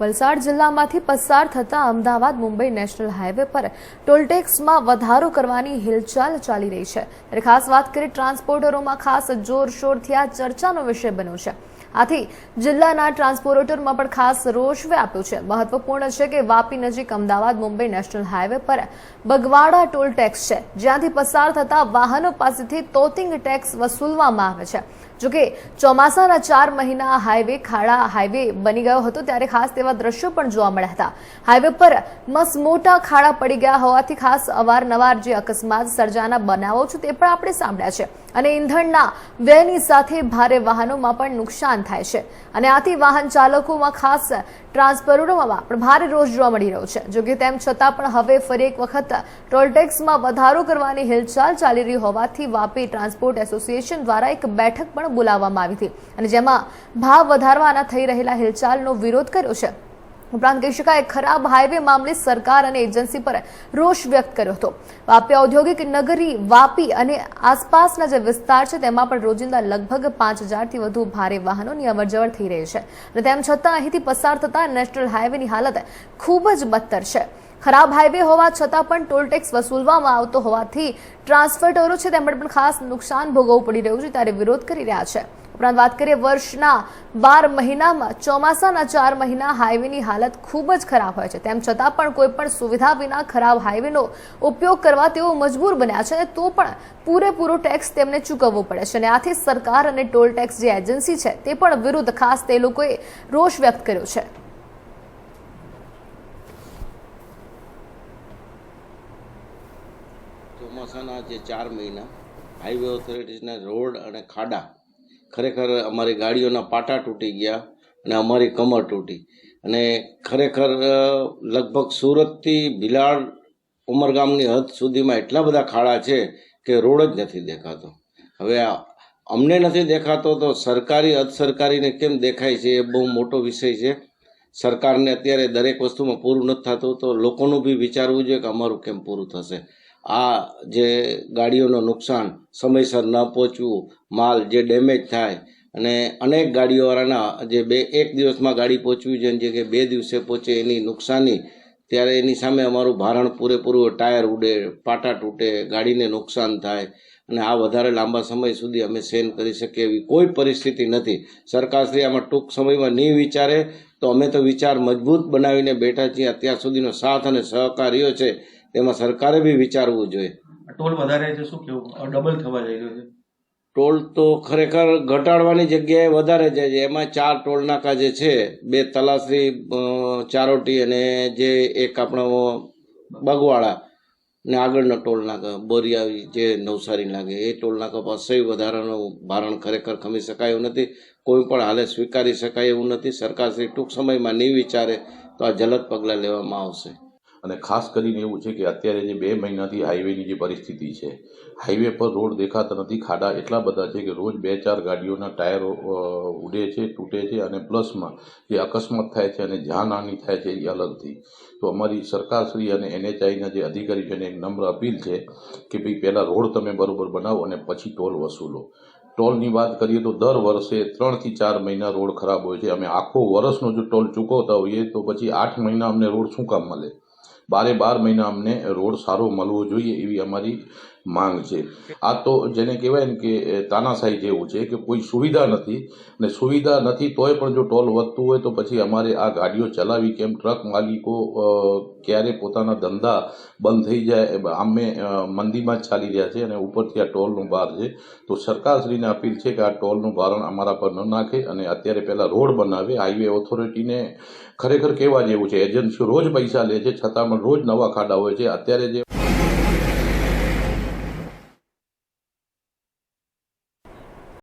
વલસાડ જિલ્લામાંથી પસાર થતા અમદાવાદ મુંબઈ નેશનલ હાઈવે પર ટોલટેક્સમાં વધારો કરવાની હિલચાલ ચાલી રહી છે. ત્યારે ખાસ વાત કરીએ ટ્રાન્સપોર્ટરોમાં ખાસ જોરશોરથી આ ચર્ચાનો વિષય બન્યો છે. આથી જિલ્લાના ટ્રાન્સપોર્ટરમાં પણ ખાસ રોષ વ્યાપ્યો છે. મહત્વપૂર્ણ છે કે વાપી નજીક અમદાવાદ, મુંબઈ નેશનલ હાઈવે પર બગવાડા ટોલ ટેક્સ છે, જ્યાંથી પસાર થતા વાહનો પાસેથી તોતિંગ ટેક્સ વસૂલવામાં આવે છે. જોકે ચોમાસાના ચાર મહિના હાઈવે ખાડા હાઈવે બની ગયો હતો ત્યારે ખાસ તેવા દ્રશ્યો પણ જોવા મળ્યા હતા. હાઈવે પર મસ્ત મોટા ખાડા પડી ગયા હોવાથી ખાસ અવારનવાર જે અકસ્માત સર્જાના બનાવો છે તે પણ આપણે સાંભળ્યા છે. અને ઈંધણના વ્યયની સાથે ભારે વાહનોમાં પણ નુકસાન થાય છે. અને આથી વાહન ચાલકોમાં ખાસ ટ્રાન્સપોર્ટરોમાં પણ ભારે રોષ જોવા મળી રહ્યો છે. જોકે તેમ છતાં પણ હવે ફરી એક વખત ટોલટેક્સમાં વધારો કરવાની હિલચાલ ચાલી રહી હોવાથી વાપી ટ્રાન્સપોર્ટ એસોસિએશન દ્વારા એક બેઠક પણ બોલાવવામાં આવી હતી. અને જેમાં ભાવ વધારવાના થઈ રહેલા હિલચાલનો વિરોધ કર્યો છે. ઉપરાંત કહી શકાય ખરાબ હાઈવે મામલે સરકાર અને એજન્સી પર રોષ વ્યક્ત કર્યો હતો. વાપી ઔદ્યોગિક નગરી વાપી અને આસપાસના જે વિસ્તાર છે, તેમાં પણ રોજિંદા લગભગ પાંચ હજારથી વધુ ભારે વાહનોની અવરજવર થઈ રહી છે. તેમ છતાં અહીંથી પસાર થતા નેશનલ હાઈવેની હાલત ખૂબ જ બદતર છે. ખરાબ હાઈવે હોવા છતાં પણ ટોલ ટેક્સ વસૂલવામાં આવતો હોવાથી ટ્રાન્સપોર્ટરો છે તેમણે પણ ખાસ નુકસાન ભોગવવું પડી રહ્યું છે ત્યારે વિરોધ કરી રહ્યા છે. ઉપરાંત વાત કરીએ વર્ષના બાર મહિનામાં ચોમાસાના ચાર મહિના હાઈવેની હાલત ખૂબ જ ખરાબ હોય છે. તેમ છતાં પણ કોઈ પણ સુવિધા વિના ખરાબ હાઈવેનો ઉપયોગ કરવા તેઓ મજબૂર બન્યા છે અને તો પણ પૂરેપૂરો ટેક્સ તેમને ચૂકવવો પડે છે અને આથી સરકાર અને ટોલ ટેક્સ જે એજન્સી છે તે પણ વિરુદ્ધ ખાસ તે લોકોએ રોષ વ્યક્ત કર્યો છે. ચોમાસાના જે ચાર મહિના હાઈવે ઓથોરિટીઝના રોડ અને ખાડા ખરેખર અમારી ગાડીઓના પાટા તૂટી ગયા અને અમારી કમર તૂટી. અને ખરેખર લગભગ સુરતથી ભિલાડ ઉમરગામની હદ સુધીમાં એટલા બધા ખાડા છે કે રોડ જ નથી દેખાતો. હવે અમને નથી દેખાતો તો સરકારી અધ સરકારીને કેમ દેખાય છે એ બહુ મોટો વિષય છે. સરકારને અત્યારે દરેક વસ્તુમાં પૂરું નથી થતું તો લોકોનું બી વિચારવું જોઈએ કે અમારું કેમ પૂરું થશે. આ જે ગાડીઓનું નુકસાન સમયસર ન પહોંચવું, માલ જે ડેમેજ થાય અને અનેક ગાડીઓવાળાના જે બે, એક દિવસમાં ગાડી પહોંચવી જોઈએ જે કે બે દિવસે પહોંચે એની નુકસાની, ત્યારે એની સામે અમારું ભારણ પૂરેપૂરું ટાયર ઉડે, પાટા તૂટે, ગાડીને નુકસાન થાય અને આ વધારે લાંબા સમય સુધી અમે સહન કરી શકીએ એવી કોઈ પરિસ્થિતિ નથી. સરકારશ્રી આમાં ટૂંક સમયમાં નહીં વિચારે તો અમે તો વિચાર મજબૂત બનાવીને બેઠા છીએ. અત્યાર સુધીનો સાથ અને સહકાર રહ્યો છે. તેમાં સરકારે બી વિચારવું જોઈએ. ટોલ વધારે છે શું કેવું? ડબલ થવા જઈ રહ્યો છે. ટોલ તો ખરેખર ઘટાડવાની જગ્યાએ વધારે જાય છે. એમાં ચાર ટોલ નાકા જે છે બે તલાસરી ચારોટી અને જે એક આપણો બગવાડા ને આગળનો ટોલ નાકા બોરિયાવી જે નવસારી લાગે એ ટોલ નાકા પાસે વધારાનું ભારણ ખરેખર ખમી શકાય એવું નથી. કોઈ પણ હાલે સ્વીકારી શકાય એવું નથી. સરકારશ્રી ટૂંક સમયમાં નહીં વિચારે તો આ જલદ પગલાં લેવામાં આવશે. અને ખાસ કરીને એવું છે કે અત્યારે જે બે મહિનાથી હાઈવેની જે પરિસ્થિતિ છે હાઈવે પર રોડ દેખાતા નથી, ખાડા એટલા બધા છે કે રોજ બે ચાર ગાડીઓના ટાયરો ઉડે છે, તૂટે છે અને પ્લસમાં જે અકસ્માત થાય છે અને જાનહાનિ થાય છે એ અલગથી તો અમારી સરકારશ્રી અને એનએચઆઈના જે અધિકારી છે એને એક નમ્ર અપીલ છે કે ભાઈ પહેલાં રોડ તમે બરોબર બનાવો અને પછી ટોલ વસૂલો. ટોલની વાત કરીએ તો દર વર્ષે ત્રણથી ચાર મહિના રોડ ખરાબ હોય છે. અમે આખો વર્ષનો જો ટોલ ચૂકવતા હોઈએ તો પછી આઠ મહિના અમને રોડ શું કામ મળે? બારે બાર મહિના અમને રોડ સારો મળવો જોઈએ એવી અમારી માંગ છે. આ તો જેને કહેવાય ને કે તાનાશાહી જેવું છે કે કોઈ સુવિધા નથી ને સુવિધા નથી તોય પણ જો ટોલ વધતું હોય તો પછી અમારે આ ગાડીઓ ચલાવી કેમ? ટ્રક માલિકો ક્યારે પોતાના ધંધા બંધ થઈ જાય? આમે મંદીમાં જ ચાલી રહ્યા છે અને ઉપરથી આ ટોલનું ભાર છે. તો સરકારશ્રીને અપીલ છે કે આ ટોલનું ભારણ અમારા પર ન નાખે અને અત્યારે પહેલાં રોડ બનાવે. હાઈવે ઓથોરિટીને ખરેખર કહેવા જેવું છે. એજન્સીઓ રોજ પૈસા લે છે, છતાં પણ રોજ નવા ખાડા હોય છે. અત્યારે જે